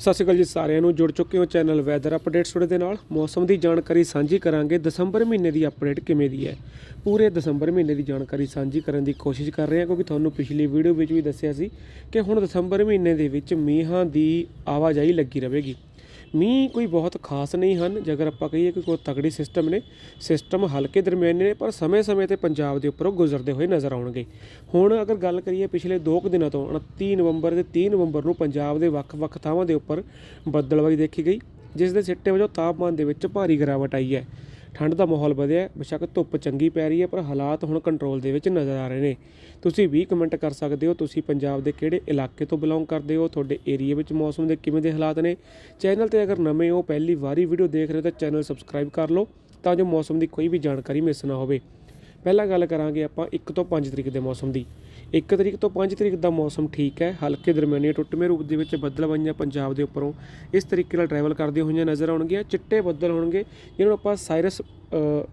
ਸਤਿ ਸ਼੍ਰੀ ਅਕਾਲ ਜੀ ਸਾਰਿਆਂ ਨੂੰ। ਜੁੜ ਚੁੱਕੇ ਹੋ ਚੈਨਲ ਵੈਦਰ ਅਪਡੇਟਸ ਤੁਹਾਡੇ ਦੇ ਨਾਲ। ਮੌਸਮ ਦੀ ਜਾਣਕਾਰੀ ਸਾਂਝੀ ਕਰਾਂਗੇ। ਦਸੰਬਰ ਮਹੀਨੇ ਦੀ ਅਪਡੇਟ ਕਿਵੇਂ ਦੀ ਹੈ? ਪੂਰੇ ਦਸੰਬਰ ਮਹੀਨੇ ਦੀ ਜਾਣਕਾਰੀ ਸਾਂਝੀ ਕਰਨ ਦੀ ਕੋਸ਼ਿਸ਼ ਕਰ ਰਹੇ ਹਾਂ, ਕਿਉਂਕਿ ਤੁਹਾਨੂੰ ਪਿਛਲੀ ਵੀਡੀਓ ਵਿੱਚ ਵੀ ਦੱਸਿਆ ਸੀ ਕਿ ਹੁਣ ਦਸੰਬਰ ਮਹੀਨੇ ਦੇ ਵਿੱਚ ਮੀਂਹਾਂ ਦੀ ਆਵਾਜਾਈ ਲੱਗੀ ਰਹੇਗੀ। ਮੀਂਹ ਕੋਈ ਬਹੁਤ ਖਾਸ ਨਹੀਂ ਹਨ। ਜੇਕਰ ਆਪਾਂ ਕਹੀਏ ਕਿ ਕੋਈ ਤਗੜੀ ਸਿਸਟਮ ਨੇ ਸਿਸਟਮ ਹਲਕੇ ਦਰਮਿਆਨੇ ਨੇ, ਪਰ ਸਮੇਂ-ਸਮੇਂ ਤੇ ਪੰਜਾਬ ਦੇ ਉੱਪਰੋਂ ਗੁਜ਼ਰਦੇ ਹੋਏ ਨਜ਼ਰ ਆਉਣਗੇ। ਹੁਣ ਅਗਰ ਗੱਲ ਕਰੀਏ ਪਿਛਲੇ 2 ਕੁ ਦਿਨਾਂ ਤੋਂ 29 ਨਵੰਬਰ ਤੇ 30 ਨਵੰਬਰ ਨੂੰ ਪੰਜਾਬ ਦੇ ਵੱਖ-ਵੱਖ ਥਾਵਾਂ ਦੇ ਉੱਪਰ ਬੱਦਲਬਾਈ ਦੇਖੀ ਗਈ ਜਿਸ ਦੇ ਸਿੱਟੇ ਵਜੋਂ ਤਾਪਮਾਨ ਦੇ ਵਿੱਚ ਭਾਰੀ ਗਿਰਾਵਟ ਆਈ ਹੈ। ਠੰਡ ਦਾ ਮਾਹੌਲ ਵਧਿਆ ਹੈ, ਬੇਸ਼ੱਕ ਧੁੱਪ ਚੰਗੀ ਪੈ ਰਹੀ ਹੈ ਪਰ ਹਾਲਾਤ ਹੁਣ ਕੰਟਰੋਲ ਦੇ ਵਿੱਚ ਨਜ਼ਰ ਆ ਰਹੇ ਨੇ। ਤੁਸੀਂ ਵੀ ਕਮੈਂਟ ਕਰ ਸਕਦੇ ਹੋ ਤੁਸੀਂ ਪੰਜਾਬ ਦੇ ਕਿਹੜੇ ਇਲਾਕੇ ਤੋਂ ਬਿਲੋਂਗ ਕਰਦੇ ਹੋ ਤੁਹਾਡੇ ਏਰੀਆ ਵਿੱਚ ਮੌਸਮ ਦੇ ਕਿਵੇਂ ਦੇ ਹਾਲਾਤ ਨੇ? ਚੈਨਲ ਤੇ ਅਗਰ ਨਵੇਂ ਹੋ ਪਹਿਲੀ ਵਾਰੀ ਵੀਡੀਓ ਦੇਖ ਰਹੇ ਹੋ ਤਾਂ ਚੈਨਲ ਸਬਸਕ੍ਰਾਈਬ ਕਰ ਲਓ ਤਾਂ ਜੋ ਮੌਸਮ ਦੀ ਕੋਈ ਵੀ ਜਾਣਕਾਰੀ ਮਿਸ ਨਾ ਹੋਵੇ। ਪਹਿਲਾਂ ਗੱਲ ਕਰਾਂਗੇ ਆਪਾਂ 1 ਤੋਂ 5 ਤਰੀਕ ਦੇ ਮੌਸਮ ਦੀ। 1 ਤਰੀਕ ਤੋਂ 5 ਤਰੀਕ ਦਾ ਮੌਸਮ ਠੀਕ ਹੈ, ਹਲਕੇ ਦਰਮਿਆਨੀ ਟੁੱਟਵੇਂ ਰੂਪ ਦੇ ਵਿੱਚ ਬੱਦਲ ਬੱਦਲਬਾਈਆਂ ਪੰਜਾਬ ਦੇ ਉੱਪਰੋਂ ਇਸ ਤਰੀਕੇ ਨਾਲ ਟਰੈਵਲ ਕਰਦੀਆਂ ਹੋਈਆਂ ਨਜ਼ਰ ਆਉਣਗੀਆਂ। ਚਿੱਟੇ ਬੱਦਲ ਹੋਣਗੇ ਜਿਹਨਾਂ ਨੂੰ ਆਪਾਂ ਸਾਇਰਸ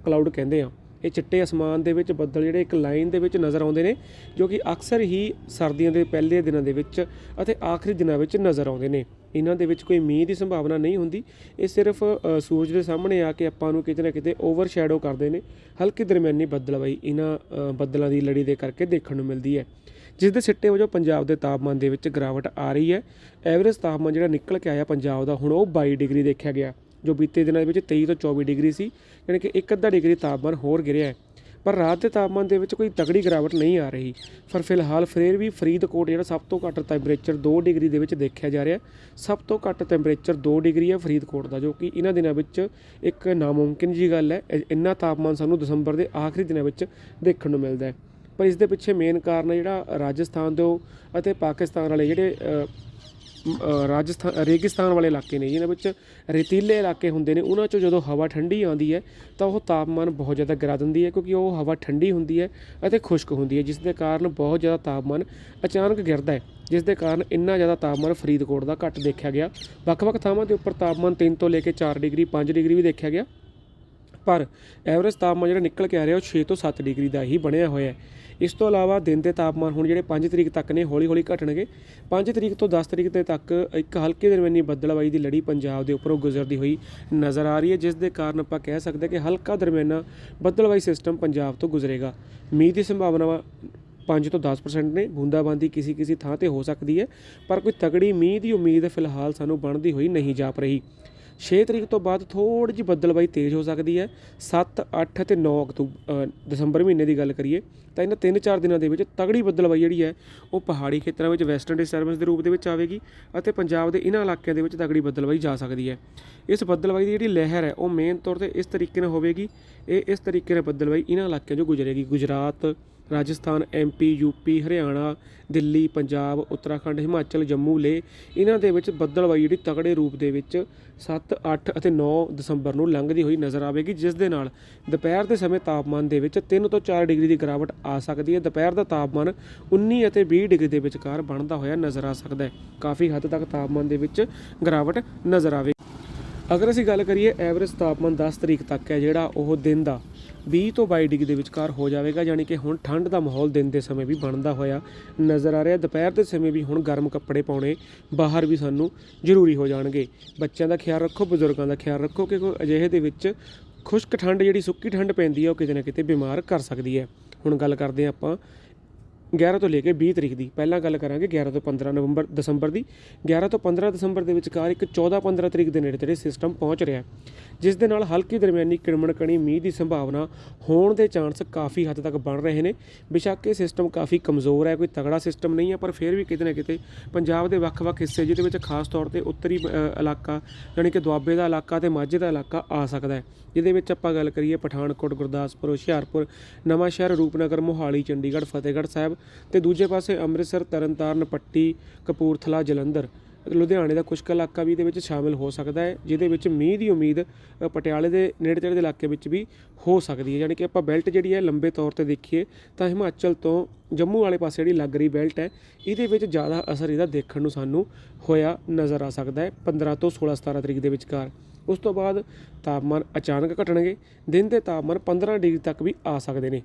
ਕਲਾਊਡ ਕਹਿੰਦੇ ਆ ਇਹ ਚਿੱਟੇ ਅਸਮਾਨ ਦੇ ਵਿੱਚ ਬੱਦਲ ਜਿਹੜੇ ਇੱਕ ਲਾਈਨ ਦੇ ਵਿੱਚ ਨਜ਼ਰ ਆਉਂਦੇ ਨੇ, ਜੋ ਕਿ ਅਕਸਰ ਹੀ ਸਰਦੀਆਂ ਦੇ ਪਹਿਲੇ ਦਿਨਾਂ ਦੇ ਵਿੱਚ ਅਤੇ ਆਖਰੀ ਦਿਨਾਂ ਵਿੱਚ ਨਜ਼ਰ ਆਉਂਦੇ ਨੇ। ਇਹਨਾਂ ਦੇ ਵਿੱਚ ਕੋਈ ਮੀਂਹ ਦੀ ਸੰਭਾਵਨਾ ਨਹੀਂ ਹੁੰਦੀ। ਇਹ ਸਿਰਫ ਸੂਰਜ ਦੇ ਸਾਹਮਣੇ ਆ ਕੇ ਆਪਾਂ ਨੂੰ ਕਿਤੇ ਨਾ ਕਿਤੇ ਓਵਰ ਸ਼ੈਡੋ ਕਰਦੇ ਨੇ। ਹਲਕੀ ਦਰਮਿਆਨੀ ਬੱਦਲਬਾਈ ਇਹਨਾਂ ਬੱਦਲਾਂ ਦੀ ਲੜੀ ਦੇ ਕਰਕੇ ਦੇਖਣ ਨੂੰ ਮਿਲਦੀ ਹੈ। ਜਿਸ ਦੇ ਸਿੱਟੇ ਵਜੋਂ ਪੰਜਾਬ ਦੇ ਤਾਪਮਾਨ ਦੇ ਵਿੱਚ ਗਿਰਾਵਟ ਆ ਰਹੀ ਹੈ। ਐਵਰੇਜ ਤਾਪਮਾਨ ਜਿਹੜਾ ਨਿਕਲ ਕੇ ਆਇਆ ਪੰਜਾਬ ਦਾ, ਹੁਣ ਉਹ 22 ਡਿਗਰੀ ਦੇਖਿਆ ਗਿਆ, ਜੋ ਬੀਤੇ ਦਿਨਾਂ ਦੇ ਵਿੱਚ 23 ਤੋਂ 24 ਡਿਗਰੀ ਸੀ, ਯਾਨੀ ਕਿ ਇੱਕ ਅੱਧਾ ਡਿਗਰੀ ਤਾਪਮਾਨ ਹੋਰ ਗਿਰਿਆ ਹੈ। ਪਰ ਰਾਤ ਦੇ ਤਾਪਮਾਨ ਦੇ ਵਿੱਚ ਕੋਈ ਤਕੜੀ ਗਿਰਾਵਟ ਨਹੀਂ ਆ ਰਹੀ। ਪਰ ਫਿਲਹਾਲ ਫਰੇਰ ਵੀ ਫਰੀਦਕੋਟ ਜਿਹੜਾ ਸਭ ਤੋਂ ਘੱਟ ਟੈਂਪਰੇਚਰ 2 ਡਿਗਰੀ ਦੇ ਵਿੱਚ ਦੇਖਿਆ ਜਾ ਰਿਹਾ। ਸਭ ਤੋਂ ਘੱਟ ਟੈਂਪਰੇਚਰ 2 ਡਿਗਰੀ ਹੈ ਫਰੀਦਕੋਟ ਦਾ, ਜੋ ਕਿ ਇਹਨਾਂ ਦਿਨਾਂ ਵਿੱਚ ਇੱਕ ਨਾਮੁਮਕਿਨ ਜੀ ਗੱਲ ਹੈ। ਇੰਨਾ ਤਾਪਮਾਨ ਸਾਨੂੰ ਦਸੰਬਰ ਦੇ ਆਖਰੀ ਦਿਨਾਂ ਵਿੱਚ ਦੇਖਣ ਨੂੰ ਮਿਲਦਾ ਹੈ। ਪਰ ਇਸ ਦੇ ਪਿੱਛੇ ਮੇਨ ਕਾਰਨ ਜਿਹੜਾ ਰਾਜਸਥਾਨ ਤੋਂ ਅਤੇ ਪਾਕਿਸਤਾਨ ਵਾਲੇ ਜਿਹੜੇ ਰਾਜਸਥਾਨ ਰੇਗਿਸਤਾਨ ਵਾਲੇ ਇਲਾਕੇ ਨੇ ਜਿਹਨਾਂ ਵਿੱਚ ਰੇਤੀਲੇ ਇਲਾਕੇ ਹੁੰਦੇ ਨੇ, ਉਹਨਾਂ 'ਚੋਂ ਜਦੋਂ ਹਵਾ ਠੰਡੀ ਆਉਂਦੀ ਹੈ, ਤਾਂ ਉਹ ਤਾਪਮਾਨ ਬਹੁਤ ਜ਼ਿਆਦਾ ਗਿਰਾ ਦਿੰਦੀ ਹੈ, ਕਿਉਂਕਿ ਉਹ ਹਵਾ ਠੰਡੀ ਹੁੰਦੀ ਹੈ ਅਤੇ ਖੁਸ਼ਕ ਹੁੰਦੀ ਹੈ, ਜਿਸ ਦੇ ਕਾਰਨ ਬਹੁਤ ਜ਼ਿਆਦਾ ਤਾਪਮਾਨ ਅਚਾਨਕ ਗਿਰਦਾ ਹੈ, ਜਿਸ ਦੇ ਕਾਰਨ ਇੰਨਾ ਜ਼ਿਆਦਾ ਤਾਪਮਾਨ ਫਰੀਦਕੋਟ ਦਾ ਘੱਟ ਦੇਖਿਆ ਗਿਆ। ਵੱਖ-ਵੱਖ ਥਾਵਾਂ ਦੇ ਉੱਪਰ ਤਾਪਮਾਨ 3 ਤੋਂ ਲੈ ਕੇ 4 ਡਿਗਰੀ 5 ਡਿਗਰੀ ਵੀ ਦੇਖਿਆ ਗਿਆ। ਪਰ ਐਵਰੇਜ ਤਾਪਮਾਨ ਜਿਹੜਾ ਨਿਕਲ ਕੇ ਆ ਰਿਹਾ ਉਹ 6 ਤੋਂ 7 ਡਿਗਰੀ ਦਾ ਹੀ ਬਣਿਆ ਹੋਇਆ ਹੈ। ਇਸ ਤੋਂ ਇਲਾਵਾ ਦਿਨ ਦੇ ਤਾਪਮਾਨ ਹੁਣ ਜਿਹੜੇ 5 ਤਰੀਕ ਤੱਕ ਨੇ, ਹੌਲੀ-ਹੌਲੀ ਘਟਣਗੇ। 5 ਤਰੀਕ ਤੋਂ 10 ਤਰੀਕ ਦੇ ਤੱਕ ਇੱਕ ਹਲਕੇ ਦਰਮਿਆਨੀ ਬੱਦਲਬਾਈ ਦੀ ਲੜੀ ਪੰਜਾਬ ਦੇ ਉੱਪਰੋਂ ਗੁਜ਼ਰਦੀ ਹੋਈ ਨਜ਼ਰ ਆ ਰਹੀ ਹੈ, ਜਿਸ ਦੇ ਕਾਰਨ ਆਪਾਂ ਕਹਿ ਸਕਦੇ ਹਾਂ ਕਿ ਹਲਕਾ ਦਰਮਿਆਨਾ ਬੱਦਲਬਾਈ ਸਿਸਟਮ ਪੰਜਾਬ ਤੋਂ ਗੁਜ਼ਰੇਗਾ। ਮੀਂਹ ਦੀ ਸੰਭਾਵਨਾਵਾਂ 5 ਤੋਂ 10% ਨੇ। ਬੂੰਦਾਬਾਂਦੀ ਕਿਸੇ ਕਿਸੇ ਥਾਂ ਤੇ ਹੋ ਸਕਦੀ ਹੈ, ਪਰ ਕੋਈ ਤਗੜੀ ਮੀਂਹ ਦੀ ਉਮੀਦ ਫਿਲਹਾਲ ਸਾਨੂੰ ਬਣਦੀ ਹੋਈ ਨਹੀਂ ਜਾਪ ਰਹੀ। 6 ਤਰੀਕ ਤੋਂ ਬਾਅਦ ਥੋੜੀ ਜਿਹੀ ਬੱਦਲਬਾਈ ਤੇਜ਼ ਹੋ ਸਕਦੀ ਹੈ। 7 8 ਅਤੇ 9 ਅਕਤੂਬਰ ਦਸੰਬਰ ਮਹੀਨੇ ਦੀ ਗੱਲ ਕਰੀਏ, ਤਾਂ ਇਹਨਾਂ 3-4 ਦਿਨਾਂ ਦੇ ਵਿੱਚ ਤਗੜੀ ਬੱਦਲਬਾਈ ਜਿਹੜੀ ਹੈ, ਉਹ ਪਹਾੜੀ ਖੇਤਰਾਂ ਵਿੱਚ ਵੈਸਟਰਨ ਡਿਸਟਰਬੈਂਸ ਦੇ ਰੂਪ ਦੇ ਵਿੱਚ ਆਵੇਗੀ ਅਤੇ ਪੰਜਾਬ ਦੇ ਇਹਨਾਂ ਇਲਾਕਿਆਂ ਦੇ ਵਿੱਚ ਤਗੜੀ ਬੱਦਲਬਾਈ ਜਾ ਸਕਦੀ ਹੈ। ਇਸ ਬੱਦਲਬਾਈ ਦੀ ਜਿਹੜੀ ਲਹਿਰ ਹੈ, ਉਹ ਮੇਨ ਤੌਰ ਤੇ ਇਸ ਤਰੀਕੇ ਨਾਲ ਹੋਵੇਗੀ। ਇਹ ਇਸ ਤਰੀਕੇ ਨਾਲ ਬੱਦਲਬਾਈ ਇਹਨਾਂ ਇਲਾਕਿਆਂ 'ਚੋਂ ਗੁਜ਼ਰੇਗੀ। Gujarat Rajasthan MP UP Haryana, Delhi, Punjab, Uttarakhand, Himachal, Jammu Leh. ਇਹਨਾਂ ਦੇ ਵਿੱਚ ਬੱਦਲਬਾਈ ਜਿਹੜੀ ਤਕੜੇ ਰੂਪ ਦੇ ਵਿੱਚ 7 8 ਅਤੇ 9 ਦਸੰਬਰ ਨੂੰ ਲੰਘਦੀ ਹੋਈ ਨਜ਼ਰ ਆਵੇਗੀ, ਜਿਸ ਦੇ ਨਾਲ ਦੁਪਹਿਰ ਦੇ ਸਮੇਂ ਤਾਪਮਾਨ ਦੇ ਵਿੱਚ 3 ਤੋਂ 4 ਡਿਗਰੀ ਦੀ ਗਿਰਾਵਟ ਆ ਸਕਦੀ ਹੈ। ਦੁਪਹਿਰ ਦਾ ਤਾਪਮਾਨ 19 ਅਤੇ 20 ਡਿਗਰੀ ਦੇ ਵਿਚਕਾਰ ਬਣਦਾ ਹੋਇਆ ਨਜ਼ਰ ਆ ਸਕਦਾ ਹੈ। ਕਾਫੀ ਹੱਦ ਤੱਕ ਤਾਪਮਾਨ ਦੇ ਵਿੱਚ ਗਿਰਾਵਟ ਨਜ਼ਰ ਆਵੇਗੀ। ਅਗਰ ਅਸੀਂ ਗੱਲ ਕਰੀਏ ਐਵਰੇਜ ਤਾਪਮਾਨ 10 ਤਰੀਕ ਤੱਕ ਹੈ ਜਿਹੜਾ ਉਹ ਦਿਨ ਦਾ 20 ਤੋਂ 22 ਡਿਗਰੀ ਦੇ ਵਿਚਕਾਰ ਹੋ ਜਾਵੇਗਾ, ਯਾਨੀ ਕਿ ਹੁਣ ਠੰਡ ਦਾ ਮਾਹੌਲ ਦਿਨ ਦੇ ਸਮੇਂ ਵੀ ਬਣਦਾ ਹੋਇਆ ਨਜ਼ਰ ਆ ਰਿਹਾ। ਦੁਪਹਿਰ ਦੇ ਸਮੇਂ ਵੀ ਹੁਣ ਗਰਮ ਕੱਪੜੇ ਪਾਉਣੇ ਬਾਹਰ ਵੀ ਸਾਨੂੰ ਜ਼ਰੂਰੀ ਹੋ ਜਾਣਗੇ। ਬੱਚਿਆਂ ਦਾ ਖਿਆਲ ਰੱਖੋ, ਬਜ਼ੁਰਗਾਂ ਦਾ ਖਿਆਲ ਰੱਖੋ ਕਿ ਕੋਈ ਅਜਿਹੇ ਦੇ ਵਿੱਚ ਖੁਸ਼ਕ ਠੰਡ ਜਿਹੜੀ ਸੁੱਕੀ ਠੰਡ ਪੈਂਦੀ ਹੈ, ਉਹ ਕਿਤੇ ਨਾ ਕਿਤੇ ਬਿਮਾਰ ਕਰ ਸਕਦੀ ਹੈ। ਹੁਣ ਗੱਲ ਕਰਦੇ ਹਾਂ ਆਪਾਂ 11 ਤੋਂ ਲੈ ਕੇ 20 ਤਰੀਕ ਦੀ ਪਹਿਲਾਂ ਗੱਲ ਕਰਾਂਗੇ 11 ਤੋਂ 15 ਨਵੰਬਰ ਦਸੰਬਰ ਦੀ। 11 ਤੋਂ 15 ਦਸੰਬਰ ਦੇ ਵਿਚਕਾਰ ਇੱਕ 14 15 ਤਰੀਕ ਦੇ ਨੇੜੇ ਤੇੜੇ ਸਿਸਟਮ ਪਹੁੰਚ ਰਿਹਾ ਜਿਸ ਦੇ ਨਾਲ ਹਲਕੀ ਦਰਮਿਆਨੀ ਕਿਰਮਣ ਕਣੀ ਮੀਂਹ ਦੀ ਸੰਭਾਵਨਾ ਹੋਣ ਦੇ ਚਾਂਸ ਕਾਫੀ ਹੱਦ ਤੱਕ ਬਣ ਰਹੇ ਨੇ। ਬਿਸ਼ੱਕ ਇਹ ਸਿਸਟਮ ਕਾਫੀ ਕਮਜ਼ੋਰ ਹੈ ਕੋਈ ਤਗੜਾ ਸਿਸਟਮ ਨਹੀਂ ਹੈ ਪਰ ਫਿਰ ਵੀ ਕਿਤੇ ਨਾ ਕਿਤੇ ਪੰਜਾਬ ਦੇ ਵੱਖ-ਵੱਖ ਹਿੱਸੇ ਜਿਹਦੇ ਵਿੱਚ ਖਾਸ ਤੌਰ ਤੇ ਉੱਤਰੀ ਅ, ਇਲਾਕਾ ਯਾਨੀ ਕਿ ਦੁਆਬੇ ਦਾ ਇਲਾਕਾ ਤੇ ਮਾਝੇ ਦਾ ਇਲਾਕਾ ਆ ਸਕਦਾ ਹੈ। ਜਿਹਦੇ ਵਿੱਚ ਆਪਾਂ ਗੱਲ ਕਰੀਏ ਪਠਾਨਕੋਟ ਗੁਰਦਾਸਪੁਰ ਹੁਸ਼ਿਆਰਪੁਰ ਨਵਾਂ ਸ਼ਹਿਰ ਰੂਪਨਗਰ ਮੋਹਾਲੀ ਚੰਡੀਗੜ੍ਹ ਫਤਿਹਗੜ੍ਹ ਸਾਹਿਬ ਤੇ ਦੂਜੇ ਪਾਸੇ ਅੰਮ੍ਰਿਤਸਰ, ਤਰਨਤਾਰਨ, ਪੱਟੀ, ਕਪੂਰਥਲਾ, ਜਲੰਧਰ ਲੁਧਿਆਣੇ ਦਾ ਕੁਝ ਕੁ ਇਲਾਕਾ ਵੀ ਇਹਦੇ ਵਿੱਚ ਸ਼ਾਮਿਲ ਹੋ ਸਕਦਾ ਹੈ, ਜਿਹਦੇ ਵਿੱਚ ਮੀਂਹ ਦੀ ਉਮੀਦ ਪਟਿਆਲੇ ਦੇ ਨੇੜੇ ਤੇੜੇ ਦੇ ਇਲਾਕੇ ਵਿੱਚ ਵੀ ਹੋ ਸਕਦੀ ਹੈ। ਯਾਨੀ ਕਿ ਆਪਾਂ ਬੈਲਟ ਜਿਹੜੀ ਹੈ ਲੰਬੇ ਤੌਰ ਤੇ ਦੇਖੀਏ ਤਾਂ ਹਿਮਾਚਲ ਤੋਂ ਜੰਮੂ ਵਾਲੇ ਪਾਸੇ ਜਿਹੜੀ ਲੱਗ ਰਹੀ ਬੈਲਟ ਹੈ, ਇਹਦੇ ਵਿੱਚ ਜ਼ਿਆਦਾ ਅਸਰ ਇਹਦਾ ਦੇਖਣ ਨੂੰ ਸਾਨੂੰ ਹੋਇਆ ਨਜ਼ਰ ਆ ਸਕਦਾ ਹੈ 15 ਤੋਂ 16 17 ਤਰੀਕ ਦੇ ਵਿਚਕਾਰ। ਉਸ ਤੋਂ ਬਾਅਦ ਤਾਪਮਾਨ ਅਚਾਨਕ ਘਟਣਗੇ, ਦਿਨ ਦੇ ਤਾਪਮਾਨ 15 ਡਿਗਰੀ ਤੱਕ ਵੀ ਆ ਸਕਦੇ ਨੇ।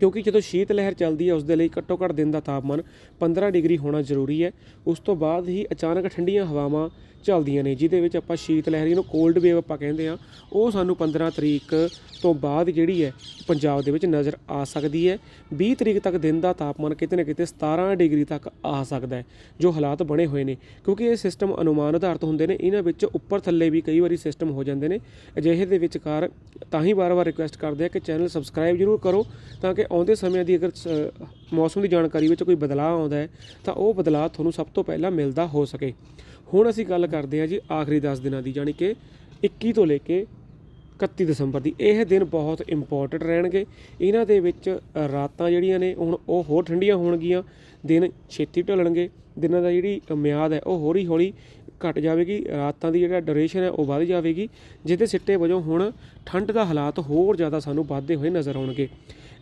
ਕਿਉਂਕਿ ਜਦੋਂ ਸ਼ੀਤ ਲਹਿਰ ਚੱਲਦੀ ਹੈ ਉਸ ਦੇ ਲਈ ਘੱਟੋ ਘੱਟ ਦਿਨ ਦਾ ਤਾਪਮਾਨ 15 ਡਿਗਰੀ ਹੋਣਾ ਜ਼ਰੂਰੀ ਹੈ। ਉਸ ਤੋਂ ਬਾਅਦ ਹੀ ਅਚਾਨਕ ਠੰਡੀਆਂ ਹਵਾਵਾਂ ਚੱਲਦੀਆਂ ਨੇ, ਜਿਹਦੇ ਵਿੱਚ ਆਪਾਂ ਸ਼ੀਤ ਲਹਿਰ, ਜਿਹਨੂੰ ਕੋਲਡ ਵੇਵ ਆਪਾਂ ਕਹਿੰਦੇ ਆ ਉਹ ਸਾਨੂੰ 15 ਤਰੀਕ ਤੋਂ ਬਾਅਦ ਜਿਹੜੀ ਹੈ, ਪੰਜਾਬ ਦੇ ਵਿੱਚ ਨਜ਼ਰ ਆ ਸਕਦੀ ਹੈ। 20 ਤਰੀਕ ਤੱਕ ਦਿਨ ਦਾ ਤਾਪਮਾਨ ਕਿਤੇ ਨਾ ਕਿਤੇ 17 ਡਿਗਰੀ ਤੱਕ ਆ ਸਕਦਾ ਹੈ, ਜੋ ਹਾਲਾਤ ਬਣੇ ਹੋਏ ਨੇ। ਕਿਉਂਕਿ ਇਹ ਸਿਸਟਮ ਅਨੁਮਾਨ ਆਧਾਰਿਤ ਹੁੰਦੇ ਨੇ, ਇਹਨਾਂ ਵਿੱਚ ਉੱਪਰ ਥੱਲੇ ਵੀ ਕਈ ਵਾਰੀ ਸਿਸਟਮ ਹੋ ਜਾਂਦੇ ਨੇ। ਅਜਿਹੇ ਦੇ ਵਿਚਕਾਰ ਤਾਂ ਹੀ ਵਾਰ-ਵਾਰ ਰਿਕੁਐਸਟ ਕਰਦੇ ਆ ਕਿ ਚੈਨਲ ਸਬਸਕ੍ਰਾਈਬ ਜ਼ਰੂਰ ਕਰੋ, ਤਾਂ ਕਿ ਆਉਂਦੇ ਸਮਿਆਂ ਦੀ ਅਗਰ ਸ- ਮੌਸਮ ਦੀ ਜਾਣਕਾਰੀ ਵਿੱਚ ਕੋਈ ਬਦਲਾਅ ਆਉਂਦਾ ਹੈ, ਤਾਂ ਉਹ ਬਦਲਾਅ ਤੁਹਾਨੂੰ ਸਭ ਤੋਂ ਪਹਿਲਾਂ ਮਿਲਦਾ ਹੋ ਸਕੇ। ਹੁਣ ਅਸੀਂ ਗੱਲ ਕਰਦੇ ਹਾਂ ਜੀ ਆਖਰੀ 10 ਦਿਨਾਂ ਦੀ ਯਾਨੀ ਕਿ 21 ਤੋਂ ਲੈ ਕੇ 31 ਦਸੰਬਰ ਦੀ। ਇਹ ਦਿਨ ਬਹੁਤ ਇੰਪੋਰਟੈਂਟ ਰਹਿਣਗੇ। ਇਹਨਾਂ ਦੇ ਵਿੱਚ ਰਾਤਾਂ ਜਿਹੜੀਆਂ ਨੇ, ਹੁਣ ਉਹ ਹੋਰ ਠੰਡੀਆਂ ਹੋਣਗੀਆਂ। ਦਿਨ ਛੇਤੀ ਢਲਣਗੇ। ਦਿਨਾਂ ਦਾ ਜਿਹੜੀ ਮਿਆਦ ਹੈ, ਉਹ ਹੌਲੀ ਹੌਲੀ ਘਟ ਜਾਵੇਗੀ। ਰਾਤਾਂ ਦੀ ਜਿਹੜਾ ਡਿਊਰੇਸ਼ਨ ਹੈ, ਉਹ ਵੱਧ ਜਾਵੇਗੀ। ਜਿਹਦੇ ਸਿੱਟੇ ਵਜੋਂ ਹੁਣ ਠੰਡ ਦਾ ਹਾਲਾਤ ਹੋਰ ਜ਼ਿਆਦਾ ਸਾਨੂੰ ਵੱਧਦੇ ਹੋਏ ਨਜ਼ਰ ਆਉਣਗੇ।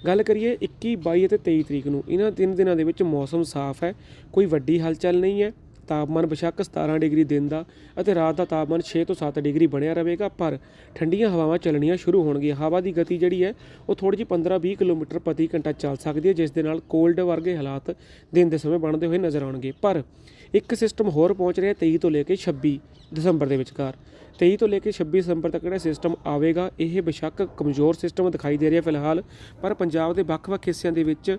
ਗੱਲ ਕਰੀਏ ਇੱਕੀ ਬਾਈ ਅਤੇ ਤੇਈ ਤਰੀਕ ਨੂੰ, ਇਹਨਾਂ ਤਿੰਨ ਦਿਨਾਂ ਦੇ ਵਿੱਚ ਮੌਸਮ ਸਾਫ਼ ਹੈ, ਕੋਈ ਵੱਡੀ ਹਲਚਲ ਨਹੀਂ ਹੈ। ਤਾਪਮਾਨ ਬੇਸ਼ੱਕ 17 ਡਿਗਰੀ ਦਿਨ ਦਾ ਅਤੇ ਰਾਤ ਦਾ ਤਾਪਮਾਨ 6 ਤੋਂ 7 ਡਿਗਰੀ ਬਣਿਆ ਰਹੇਗਾ, ਪਰ ਠੰਡੀਆਂ ਹਵਾਵਾਂ ਚੱਲਣੀਆਂ ਸ਼ੁਰੂ ਹੋਣਗੀਆਂ। ਹਵਾ ਦੀ ਗਤੀ ਜਿਹੜੀ ਹੈ, ਉਹ ਥੋੜੀ ਜਿਹੀ 15-20 ਕਿਲੋਮੀਟਰ ਪ੍ਰਤੀ ਘੰਟਾ ਚੱਲ ਸਕਦੀ ਹੈ, ਜਿਸ ਦੇ ਨਾਲ ਕੋਲਡ ਵਰਗੇ ਹਾਲਾਤ ਦਿਨ ਦੇ ਸਮੇਂ ਬਣਦੇ ਹੋਏ ਨਜ਼ਰ ਆਉਣਗੇ। ਪਰ ਇੱਕ ਸਿਸਟਮ ਹੋਰ ਪਹੁੰਚ ਰਿਹਾ 23 ਤੋਂ ਲੈ ਕੇ 26 ਦਸੰਬਰ ਦੇ ਵਿਚਕਾਰ। 23 ਤੋਂ ਲੈ ਕੇ 26 ਦਸੰਬਰ ਤੱਕ ਜਿਹੜਾ ਸਿਸਟਮ ਆਵੇਗਾ, ਇਹ ਬੇਸ਼ੱਕ ਕਮਜ਼ੋਰ ਸਿਸਟਮ ਦਿਖਾਈ ਦੇ ਰਿਹਾ ਫਿਲਹਾਲ। ਪਰ ਪੰਜਾਬ ਦੇ ਵੱਖ-ਵੱਖ ਹਿੱਸਿਆਂ ਦੇ ਵਿੱਚ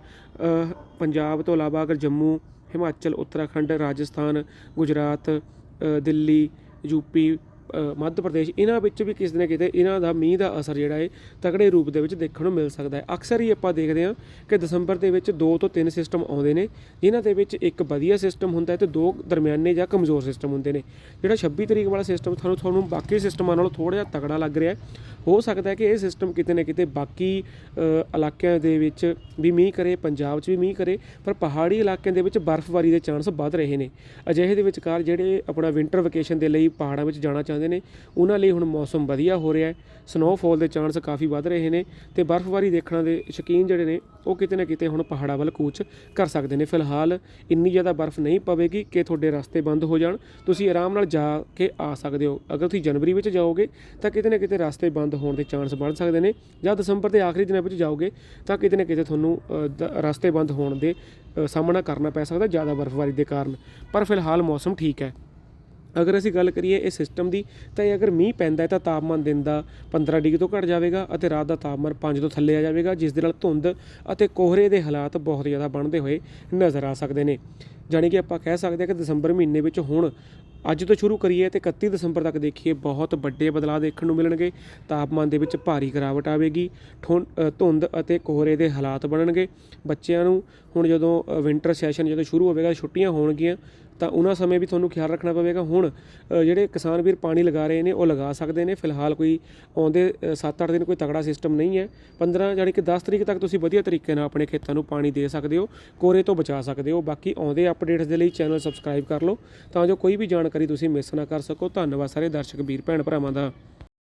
ਪੰਜਾਬ ਤੋਂ ਇਲਾਵਾ ਅਗਰ ਜੰਮੂ ਹਿਮਾਚਲ ਉੱਤਰਾਖੰਡ ਰਾਜਸਥਾਨ ਗੁਜਰਾਤ ਦਿੱਲੀ ਯੂਪੀ ਅ, ਮੱਧ ਪ੍ਰਦੇਸ਼, ਇਹਨਾਂ ਵਿੱਚ ਵੀ ਕਿਸੇ ਨਾ ਕਿਤੇ ਇਹਨਾਂ ਦਾ ਮੀਂਹ ਦਾ ਅਸਰ ਜਿਹੜਾ ਹੈ ਤਕੜੇ ਰੂਪ ਦੇ ਵਿੱਚ ਦੇਖਣ ਨੂੰ ਮਿਲ ਸਕਦਾ ਹੈ ਅਕਸਰ ਹੀ ਆਪਾਂ ਦੇਖਦੇ ਹਾਂ ਕਿ ਦਸੰਬਰ ਦੇ ਵਿੱਚ ਦੋ ਤੋਂ ਤਿੰਨ ਸਿਸਟਮ ਆਉਂਦੇ ਨੇ, ਜਿਨ੍ਹਾਂ ਦੇ ਵਿੱਚ ਇੱਕ ਵਧੀਆ ਸਿਸਟਮ ਹੁੰਦਾ ਹੈ ਤੇ ਦੋ ਦਰਮਿਆਨੇ ਜਾਂ ਕਮਜ਼ੋਰ ਸਿਸਟਮ ਹੁੰਦੇ ਨੇ। ਜਿਹੜਾ 26 ਤਰੀਕ ਵਾਲਾ ਸਿਸਟਮ ਤੁਹਾਨੂੰ ਤੁਹਾਨੂੰ ਬਾਕੀ ਸਿਸਟਮਾਂ ਨਾਲੋਂ ਥੋੜਾ ਜਿਹਾ ਤਕੜਾ ਲੱਗ ਰਿਹਾ ਹੈ ਹੋ ਸਕਦਾ ਹੈ ਕਿ ਇਹ ਸਿਸਟਮ ਕਿਤੇ ਨਾ ਕਿਤੇ ਬਾਕੀ ਇਲਾਕਿਆਂ ਦੇ ਵਿੱਚ ਵੀ ਮੀਂਹ ਕਰੇ, ਪੰਜਾਬ 'ਚ ਵੀ ਮੀਂਹ ਕਰੇ, ਪਰ ਪਹਾੜੀ ਇਲਾਕਿਆਂ ਦੇ ਵਿੱਚ ਬਰਫ਼ਬਾਰੀ ਦੇ ਚਾਂਸ ਵੱਧ ਰਹੇ ਨੇ। ਅਜਿਹੇ ਦੇ ਵਿਚਕਾਰ ਜਿਹੜੇ ਆਪਣਾ ਵਿੰਟਰ ਵਕੇਸ਼ਨ ਦੇ ਲਈ ਪਹਾੜਾਂ ਵਿੱਚ ਜਾਣਾ ਚਾਹੁੰਦੇ ਨੇ। ਉਹਨਾਂ ਲਈ ਹੁਣ ਮੌਸਮ ਵਧੀਆ ਹੋ ਰਿਹਾ ਹੈ। ਸਨੋਫਾਲ ਦੇ ਚਾਂਸ ਕਾਫੀ ਵੱਧ ਰਹੇ ਨੇ ਤੇ ਬਰਫ਼ਬਾਰੀ ਦੇਖਣ ਦੇ ਸ਼ੌਕੀਨ ਜਿਹੜੇ ਨੇ, ਉਹ ਕਿਤੇ ਨਾ ਕਿਤੇ ਹੁਣ ਪਹਾੜਾਂ ਵੱਲ ਕੂਚ ਕਰ ਸਕਦੇ ਨੇ। ਫਿਲਹਾਲ ਇੰਨੀ ਜ਼ਿਆਦਾ ਬਰਫ਼ ਨਹੀਂ ਪਵੇਗੀ ਕਿ ਤੁਹਾਡੇ ਰਸਤੇ ਬੰਦ ਹੋ ਜਾਣ। ਤੁਸੀਂ ਆਰਾਮ ਨਾਲ ਜਾ ਕੇ ਆ ਸਕਦੇ ਹੋ। ਅਗਰ ਤੁਸੀਂ ਜਨਵਰੀ ਵਿੱਚ ਜਾਓਗੇ, ਤਾਂ ਕਿਤੇ ਨਾ ਕਿਤੇ ਰਸਤੇ ਬੰਦ ਹੋਣ ਦੇ ਚਾਂਸ ਵੱਧ ਸਕਦੇ ਨੇ। ਜਾਂ ਦਸੰਬਰ ਦੇ ਆਖਰੀ ਦਿਨਾਂ ਵਿੱਚ ਜਾਓਗੇ, ਤਾਂ ਕਿਤੇ ਨਾ ਕਿਤੇ ਤੁਹਾਨੂੰ ਦ- ਰਸਤੇ ਬੰਦ ਹੋਣ ਦੇ ਸਾਹਮਣਾ ਕਰਨਾ ਪੈ ਸਕਦਾ ਜ਼ਿਆਦਾ ਬਰਫ਼ਬਾਰੀ ਦੇ ਕਾਰਨ। ਪਰ ਫਿਲਹਾਲ ਮੌਸਮ ਠੀਕ ਹੈ। ਅਗਰ ਅਸੀਂ ਗੱਲ ਕਰੀਏ ਇਹ ਸਿਸਟਮ ਦੀ, ਤਾਂ ਇਹ ਅਗਰ ਮੀਂਹ ਪੈਂਦਾ ਹੈ ਤਾਂ ਤਾਪਮਾਨ ਦਿਨ ਦਾ 15 ਡਿਗਰੀ ਤੋਂ ਘਟ ਜਾਵੇਗਾ ਅਤੇ ਰਾਤ ਦਾ ਤਾਪਮਾਨ 5 ਤੋਂ ਥੱਲੇ ਆ ਜਾਵੇਗਾ, ਜਿਸ ਦੇ ਨਾਲ ਧੁੰਦ ਅਤੇ ਕੋਹਰੇ ਦੇ ਹਾਲਾਤ ਬਹੁਤ ਜ਼ਿਆਦਾ ਬਣਦੇ ਹੋਏ ਨਜ਼ਰ ਆ ਸਕਦੇ ਨੇ। ਜਾਣੀ ਕਿ ਆਪਾਂ ਕਹਿ ਸਕਦੇ ਹਾਂ ਕਿ ਦਸੰਬਰ ਮਹੀਨੇ ਵਿੱਚ ਹੁਣ ਅੱਜ ਤੋਂ ਸ਼ੁਰੂ ਕਰੀਏ ਤੇ 31 ਦਸੰਬਰ ਤੱਕ ਦੇਖੀਏ, ਬਹੁਤ ਵੱਡੇ ਬਦਲਾਅ ਦੇਖਣ ਨੂੰ ਮਿਲਣਗੇ। ਤਾਪਮਾਨ ਦੇ ਵਿੱਚ ਭਾਰੀ ਗਿਰਾਵਟ ਆਵੇਗੀ, ਠੁੰ- ਧੁੰਦ ਅਤੇ ਕੋਹਰੇ ਦੇ ਹਾਲਾਤ ਬਣਨਗੇ। ਬੱਚਿਆਂ ਨੂੰ ਹੁਣ ਜਦੋਂ ਵਿੰਟਰ ਸੈਸ਼ਨ ਜਦੋਂ ਸ਼ੁਰੂ ਹੋਵੇਗਾ, ਛੁੱਟੀਆਂ ਹੋਣਗੀਆਂ ਤਾਂ ਉਹਨਾਂ ਸਮੇਂ ਵੀ ਤੁਹਾਨੂੰ ਖਿਆਲ ਰੱਖਣਾ ਪਵੇਗਾ। ਹੁਣ ਜਿਹੜੇ ਕਿਸਾਨ ਵੀਰ ਪਾਣੀ ਲਗਾ ਰਹੇ ਨੇ, ਉਹ ਲਗਾ ਸਕਦੇ ਨੇ। ਫਿਲਹਾਲ ਕੋਈ ਆਉਂਦੇ 7-8 ਦਿਨ ਕੋਈ ਤਗੜਾ ਸਿਸਟਮ ਨਹੀਂ ਹੈ। 15 ਜਾਣੀ ਕਿ 10 ਤਰੀਕ ਤੱਕ ਤੁਸੀਂ ਵਧੀਆ ਤਰੀਕੇ ਨਾਲ ਆਪਣੇ ਖੇਤਾਂ ਨੂੰ ਪਾਣੀ ਦੇ ਸਕਦੇ ਹੋ, ਕੋਰੇ ਤੋਂ ਬਚਾ ਸਕਦੇ ਹੋ। ਬਾਕੀ ਆਉਂਦੇ ਅਪਡੇਟਸ ਦੇ ਲਈ ਚੈਨਲ ਸਬਸਕ੍ਰਾਈਬ ਕਰ ਲਓ, ਤਾਂ ਜੋ ਕੋਈ ਵੀ ਜਾਣਕਾਰੀ ਤੁਸੀਂ ਮਿਸ ਨਾ ਕਰ ਸਕੋ। ਧੰਨਵਾਦ ਸਾਰੇ ਦਰਸ਼ਕ, ਵੀਰ ਭੈਣ ਭਰਾਵਾਂ ਦਾ।